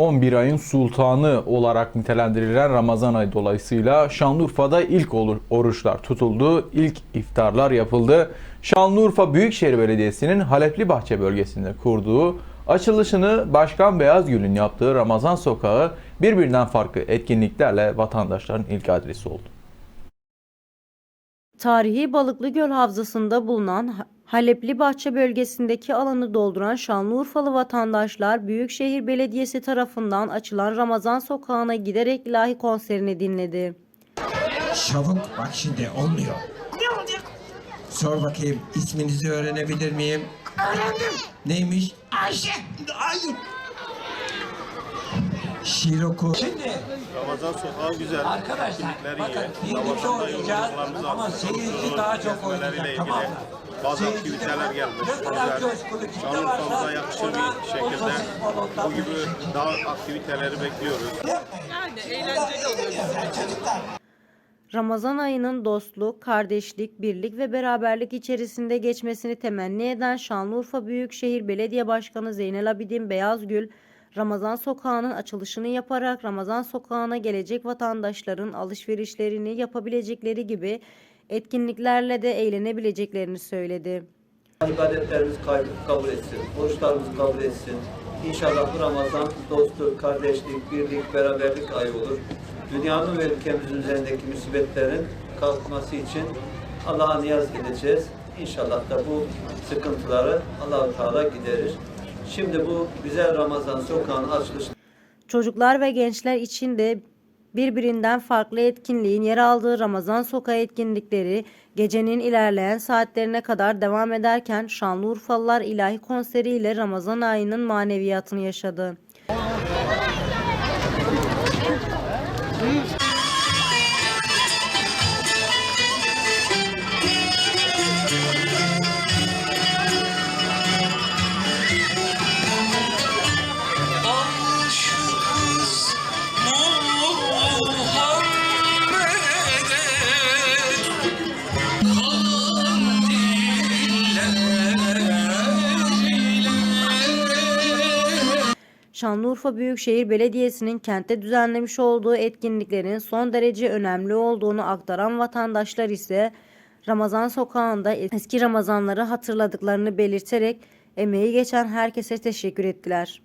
11 ayın sultanı olarak nitelendirilen Ramazan ayı dolayısıyla Şanlıurfa'da ilk oruçlar tutuldu, ilk iftarlar yapıldı. Şanlıurfa Büyükşehir Belediyesi'nin Halepli Bahçe bölgesinde kurduğu açılışını Başkan Beyazgül'ün yaptığı Ramazan Sokağı birbirinden farklı etkinliklerle vatandaşların ilk adresi oldu. Tarihi Balıklıgöl Havzası'nda bulunan Halepli Bahçe bölgesindeki alanı dolduran Şanlıurfalı vatandaşlar Büyükşehir Belediyesi tarafından açılan Ramazan Sokağı'na giderek ilahi konserini dinledi. Çabuk bak şimdi olmuyor. Ne olacak? Sor bakayım isminizi öğrenebilir miyim? Öğrendim. Neymiş? Ayşe. Hayır. Şiir oku. Şimdi Ramazan sokağı güzel. arkadaşlar bakın birlikte oynayacağız ama seyirci daha çok oynayacak tamam mı? Bazı Seyirci aktiviteler gelmiş. Güzel. Şanlıurfa'mıza yakışır ona bir şekilde bu gibi daha aktiviteleri bekliyoruz. Yani eğlenceli oluyor bizim için. Ramazan ayının dostluk, kardeşlik, birlik ve beraberlik içerisinde geçmesini temenni eden Şanlıurfa Büyükşehir Belediye Başkanı Zeynel Abidin Beyazgül, Ramazan Sokağı'nın açılışını yaparak Ramazan Sokağı'na gelecek vatandaşların alışverişlerini yapabilecekleri gibi etkinliklerle de eğlenebileceklerini söyledi. ibadetlerimiz kabul etsin, oruçlarımızı kabul etsin. İnşallah bu Ramazan dostluk, kardeşlik, birlik, beraberlik ayı olur. Dünyanın ve ülkemizin üzerindeki musibetlerin kalkması için Allah'a niyaz edeceğiz. İnşallah da bu sıkıntıları Allah-u Teala giderir. Şimdi bu güzel Ramazan sokağının açılışını Çocuklar ve gençler için de birbirinden farklı etkinliğin yer aldığı Ramazan Sokağı etkinlikleri gecenin ilerleyen saatlerine kadar devam ederken Şanlıurfalılar ilahi konseriyle Ramazan ayının maneviyatını yaşadı. Şanlıurfa Büyükşehir Belediyesi'nin kentte düzenlemiş olduğu etkinliklerin son derece önemli olduğunu aktaran vatandaşlar ise Ramazan sokağında eski Ramazanları hatırladıklarını belirterek emeği geçen herkese teşekkür ettiler.